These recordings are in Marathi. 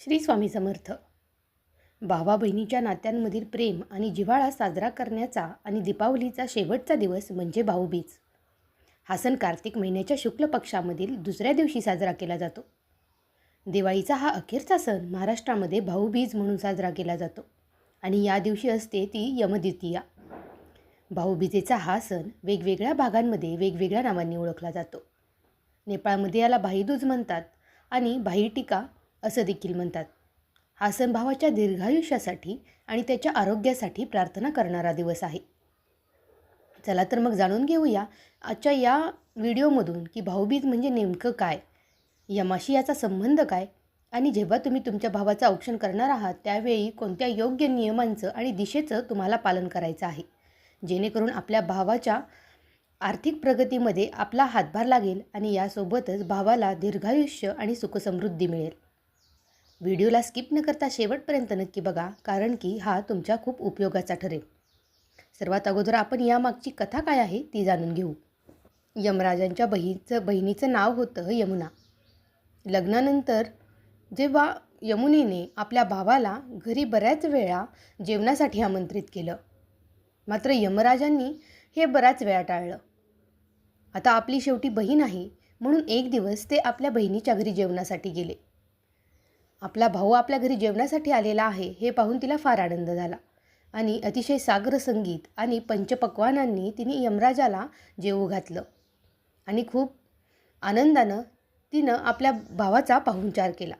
श्री स्वामी समर्थ. भावा बहिणीच्या नात्यांमधील प्रेम आणि जिव्हाळा साजरा करण्याचा आणि दीपावलीचा शेवटचा दिवस म्हणजे भाऊबीज. हा सण कार्तिक महिन्याच्या शुक्ल पक्षामधील दुसऱ्या दिवशी साजरा केला जातो. दिवाळीचा हा अखेरचा सण महाराष्ट्रामध्ये भाऊबीज म्हणून साजरा केला जातो आणि या दिवशी असते ती यमद्वितीया. भाऊबीजेचा हा सण वेगवेगळ्या भागांमध्ये वेगवेगळ्या नावांनी ओळखला जातो. नेपाळमध्ये याला भाईदूज म्हणतात आणि भाईटिका असं देखील म्हणतात. हा सण भावाच्या दीर्घायुष्यासाठी आणि त्याच्या आरोग्यासाठी प्रार्थना करणारा दिवस आहे. चला तर मग जाणून घेऊया आजच्या या व्हिडिओमधून की भाऊबीज म्हणजे नेमकं काय? यमाशी याचा संबंध काय? आणि जेव्हा तुम्ही तुमच्या भावाचं औक्षण करणार आहात त्यावेळी कोणत्या योग्य नियमांचं आणि दिशेचं तुम्हाला पालन करायचं आहे? जेणेकरून आपल्या भावाच्या आर्थिक प्रगतीमध्ये आपला हातभार लागेल आणि यासोबतच भावाला दीर्घायुष्य आणि सुखसमृद्धी मिळेल. व्हिडिओला स्किप न करता शेवटपर्यंत नक्की बघा कारण की हा तुमच्या खूप उपयोगाचा ठरेल. सर्वात अगोदर आपण यामागची कथा काय आहे ती जाणून घेऊ. यमराजांच्या बहीचं बहिणीचं नाव होतं यमुना. लग्नानंतर जेव्हा यमुनेने आपल्या भावाला घरी बऱ्याच वेळा जेवणासाठी आमंत्रित केलं. मात्र यमराजांनी हे बऱ्याच वेळा टाळलं. आता आपली शेवटी बहीण आहे म्हणून एक दिवस ते आपल्या बहिणीच्या घरी जेवणासाठी गेले. आपला भाऊ आपल्या घरी जेवणासाठी आलेला आहे हे पाहून तिला फार आनंद झाला. आणि अतिशय सागर संगीत आणि पंचपक्वानांनी तिने यमराजाला जेवू घातलं. आणि खूप आनंदानं तिनं आपल्या भावाचा पाहुणचार केला.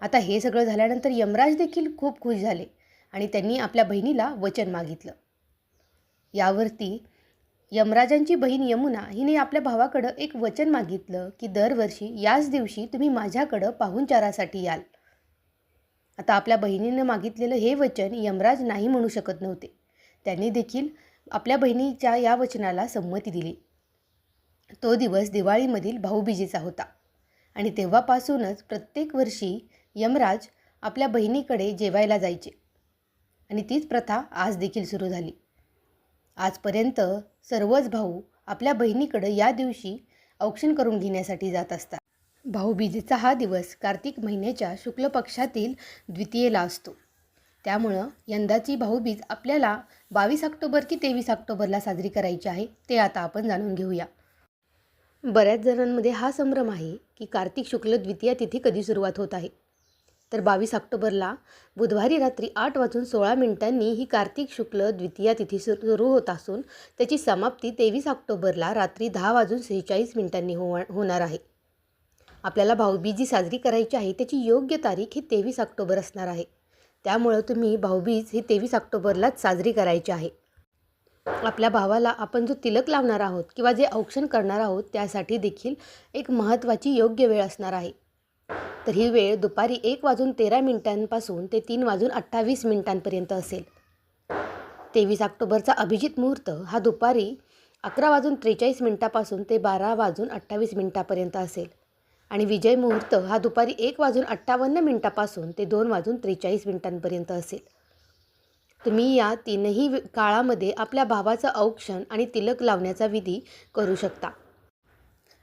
आता हे सगळं झाल्यानंतर यमराज देखील खूप खुश झाले आणि त्यांनी आपल्या बहिणीला वचन मागितलं. यावरती यमराजांची बहीण यमुना हिने आपल्या भावाकडं एक वचन मागितलं की दरवर्षी याच दिवशी तुम्ही माझ्याकडं पाहुणचारासाठी याल. आता आपल्या बहिणीनं मागितलेलं हे वचन यमराज नाही म्हणू शकत नव्हते. त्यांनी देखील आपल्या बहिणीच्या या वचनाला संमती दिली. तो दिवस दिवाळीमधील भाऊबीजेचा होता. आणि तेव्हापासूनच प्रत्येक वर्षी यमराज आपल्या बहिणीकडे जेवायला जायचे. आणि तीच प्रथा आज देखील सुरू झाली. आजपर्यंत सर्वच भाऊ आपल्या बहिणीकडं या दिवशी औक्षण करून घेण्यासाठी जात असतात. भाऊबीजेचा हा दिवस कार्तिक महिन्याच्या शुक्ल पक्षातील द्वितीयेला असतो. त्यामुळं यंदाची भाऊबीज आपल्याला बावीस ऑक्टोबर की तेवीस ऑक्टोबरला साजरी करायची आहे ते आता आपण जाणून घेऊया. बऱ्याच जणांमध्ये हा संभ्रम आहे की कार्तिक शुक्ल द्वितीया तिथी कधी सुरुवात होत आहे? तर बावीस ऑक्टोबरला बुधवारी रात्री आठ वाजून सोळा मिनिटांनी ही कार्तिक शुक्ल द्वितीया तिथी सुरू होत असून त्याची समाप्ती तेवीस ऑक्टोबरला रात्री दहा वाजून सेहेचाळीस मिनिटांनी हो होणार आहे. आपल्याला भाऊबीज जी साजरी करायची आहे त्याची योग्य तारीख ही तेवीस ऑक्टोबर असणार आहे. त्यामुळं तुम्ही भाऊबीज ही तेवीस ऑक्टोबरलाच साजरी करायची आहे. आपल्या भावाला आपण जो तिलक लावणार आहोत किंवा जे औक्षण करणार आहोत त्यासाठी देखील एक महत्त्वाची योग्य वेळ असणार आहे. तर ही वेळ दुपारी एक वाजून तेरा मिनिटांपासून ते तीन वाजून अठ्ठावीस मिनिटांपर्यंत असेल. तेवीस ऑक्टोबरचा अभिजित मुहूर्त हा दुपारी अकरा वाजून त्रेचाळीस मिनिटापासून ते बारा वाजून अठ्ठावीस मिनिटापर्यंत असेल. आणि विजय मुहूर्त हा दुपारी एक वाजून अठ्ठावन्न मिनिटापासून ते दोन वाजून त्रेचाळीस मिनिटांपर्यंत असेल. तुम्ही या तीनही काळामध्ये आपल्या भावाचं औक्षण आणि तिलक लावण्याचा विधी करू शकता.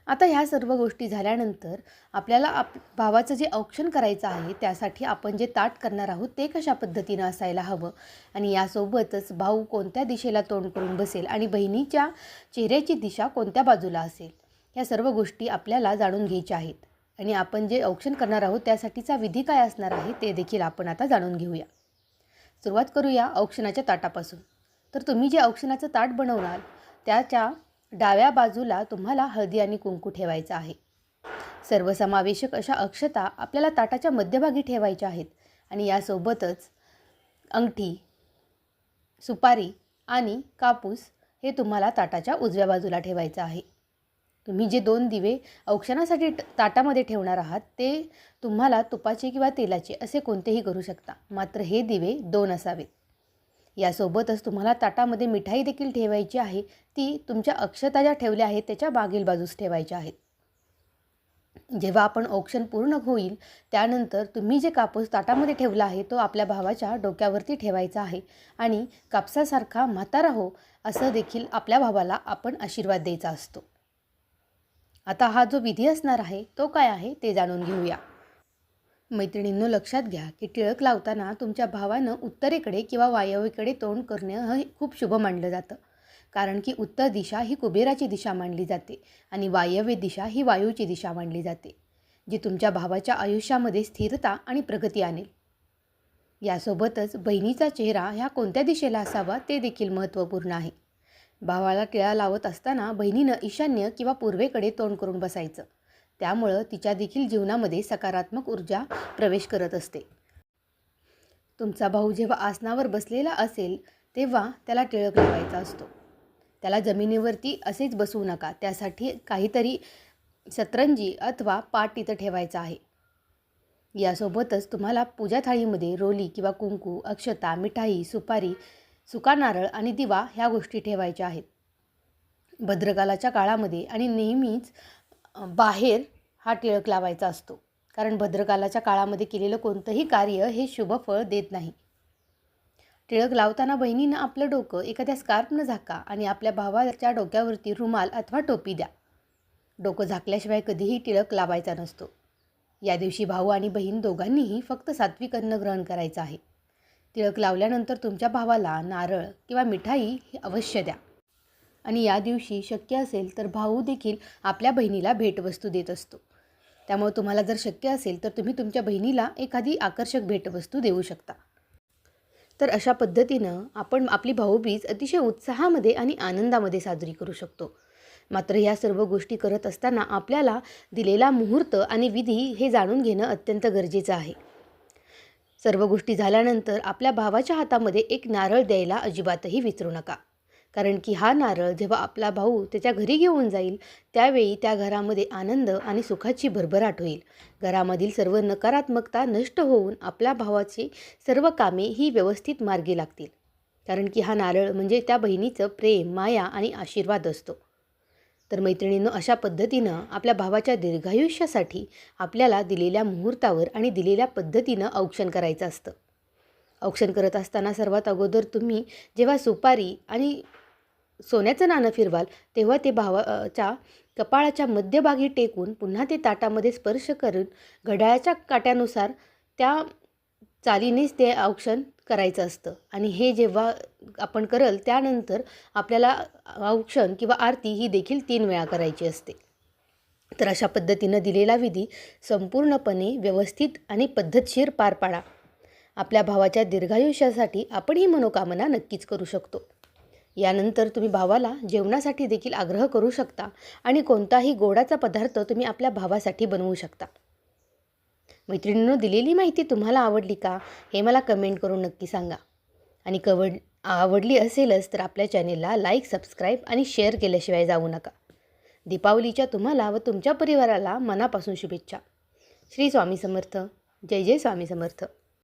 आता ह्या सर्व गोष्टी झाल्यानंतर आपल्याला आप भावाचं जे औक्षण करायचं आहे त्यासाठी आपण जे ताट करणार आहोत ते कशा पद्धतीनं असायला हवं? आणि यासोबतच भाऊ कोणत्या दिशेला तोंड करून बसेल आणि बहिणीच्या चेहऱ्याची दिशा कोणत्या बाजूला असेल? या सर्व गोष्टी आपल्याला जाणून घ्यायच्या आहेत. आणि आपण जे औक्षण करणार आहोत त्यासाठीचा विधी काय असणार आहे ते देखील आपण आता जाणून घेऊया. सुरुवात करूया औक्षणाच्या ताटापासून. तर तुम्ही जे औक्षणाचं ताट बनवणार त्याच्या डाव्या बाजूला तुम्हाला हळदी आणि कुंकू ठेवायचं आहे. सर्वसमावेशक अशा अक्षता आपल्याला ताटाच्या मध्यभागी ठेवायच्या आहेत आणि यासोबतच अंगठी सुपारी आणि कापूस हे तुम्हाला ताटाच्या उजव्या बाजूला ठेवायचं आहे. तुम्ही जे दोन दिवे औक्षणासाठी ताटामध्ये ठेवणार आहात ते तुम्हाला तुपाचे किंवा तेलाचे असे कोणतेही करू शकता. मात्र हे दिवे दोन असावेत. यासोबतच तुम्हाला ताटामध्ये मिठाई देखील ठेवायची आहे. ती तुमच्या अक्षता ज्या ठेवल्या आहेत त्याच्या मागील बाजूस ठेवायच्या आहेत. जेव्हा आपण औक्षण पूर्ण होईल त्यानंतर तुम्ही जे कापूस ताटामध्ये ठेवला आहे तो आपल्या भावाच्या डोक्यावरती ठेवायचा आहे. आणि कापसासारखा म्हातारा हो असं देखील आपल्या भावाला आपण आशीर्वाद द्यायचा असतो. आता हा जो विधी असणार आहे तो काय आहे ते जाणून घेऊया. मैत्रिणींनो लक्षात घ्या की टिळक लावताना तुमच्या भावानं उत्तरेकडे किंवा वायव्येकडे तोंड करणं हे खूप शुभ मानलं जातं. कारण की उत्तर दिशा ही कुबेराची दिशा मानली जाते आणि वायव्य दिशा ही वायूची दिशा मानली जाते जी तुमच्या भावाच्या आयुष्यामध्ये स्थिरता आणि प्रगती आणेल. यासोबतच बहिणीचा चेहरा ह्या कोणत्या दिशेला असावा ते देखील महत्त्वपूर्ण आहे. भावाला टिळा लावत असताना बहिणीनं ईशान्य किंवा पूर्वेकडे तोंड करून बसायचं. त्यामुळं तिच्या देखील जीवनामध्ये सकारात्मक ऊर्जा प्रवेश करत असते. तुमचा भाऊ जेव्हा आसनावर बसलेला असेल तेव्हा त्याला टिळक लावायचा असतो. त्याला जमिनीवरती असेच बसवू नका त्यासाठी काहीतरी सतरंजी अथवा पाट तिथं ठेवायचा आहे. यासोबतच तुम्हाला पूजा थाळीमध्ये रोली किंवा कुंकू अक्षता मिठाई सुपारी सुका नारळ आणि दिवा ह्या गोष्टी ठेवायच्या आहेत. भद्रकालाच्या काळामध्ये आणि नेहमीच बाहेर हा टिळक लावायचा असतो. कारण भद्रकालाच्या काळामध्ये केलेलं कोणतंही कार्य हे शुभ फळ देत नाही. टिळक लावताना बहिणीनं आपलं डोकं एखाद्या स्कार्फनं झाका आणि आपल्या भावाच्या डोक्यावरती रुमाल अथवा टोपी द्या. डोकं झाकल्याशिवाय कधीही टिळक लावायचा नसतो. या दिवशी भाऊ आणि बहीण दोघांनीही फक्त सात्विक अन्न ग्रहण करायचं आहे. टिळक लावल्यानंतर तुमच्या भावाला नारळ किंवा मिठाई ही अवश्य द्या. आणि या दिवशी शक्य असेल तर भाऊ देखील आपल्या बहिणीला भेटवस्तू देत असतो. त्यामुळे तुम्हाला जर शक्य असेल तर तुम्ही तुमच्या बहिणीला एखादी आकर्षक भेटवस्तू देऊ शकता. तर अशा पद्धतीनं आपण आपली भाऊबीज अतिशय उत्साहामध्ये आणि आनंदामध्ये साजरी करू शकतो. मात्र ह्या सर्व गोष्टी करत असताना आपल्याला दिलेला मुहूर्त आणि विधी हे जाणून घेणं अत्यंत गरजेचं आहे. सर्व गोष्टी झाल्यानंतर आपल्या भावाच्या हातामध्ये एक नारळ द्यायला अजिबातही विसरू नका. कारण की हा नारळ जेव्हा आपला भाऊ त्याच्या घरी घेऊन जाईल त्यावेळी त्या घरामध्ये आनंद आणि सुखाची भरभराट होईल. घरामधील सर्व नकारात्मकता नष्ट होऊन आपल्या भावाची सर्व कामे ही व्यवस्थित मार्गी लागतील. कारण की हा नारळ म्हणजे त्या बहिणीचं प्रेम माया आणि आशीर्वाद असतो. तर मैत्रिणींनो अशा पद्धतीनं आपल्या भावाच्या दीर्घायुष्यासाठी आपल्याला दिलेल्या मुहूर्तावर आणि दिलेल्या पद्धतीनं औक्षण करायचं असतं. औक्षण करत असताना सर्वात अगोदर तुम्ही जेव्हा सुपारी आणि सोन्याचं नाणं फिरवाल तेव्हा ते भावाच्या कपाळाच्या मध्यभागी टेकून पुन्हा ते ताटामध्ये स्पर्श करून घड्याळाच्या काट्यानुसार त्या चालीनेच ते औक्षण करायचं असतं. आणि हे जेव्हा आपण करल त्यानंतर आपल्याला औक्षण किंवा आरती ही देखील तीन वेळा करायची असते. तर अशा पद्धतीनं दिलेला विधी संपूर्णपणे व्यवस्थित आणि पद्धतशीर पार पाडा. आपल्या भावाच्या दीर्घायुष्यासाठी आपण ही मनोकामना नक्कीच करू शकतो. यानंतर तुम्ही भावाला जेवणासाठी देखील आग्रह करू शकता आणि कोणताही गोडाचा पदार्थ तुम्ही आपल्या भावासाठी बनवू शकता. मैत्रिणींनो दिलेली माहिती तुम्हाला आवडली का? हे मला कमेंट करून नक्की सांगा. आणि कवड आवडली असेलच तर आपल्या चॅनेलला लाईक सबस्क्राईब आणि शेअर केल्याशिवाय जाऊ नका. दीपावलीच्या तुम्हाला व तुमच्या परिवाराला मनापासून शुभेच्छा. श्री स्वामी समर्थ. जय जय स्वामी समर्थ.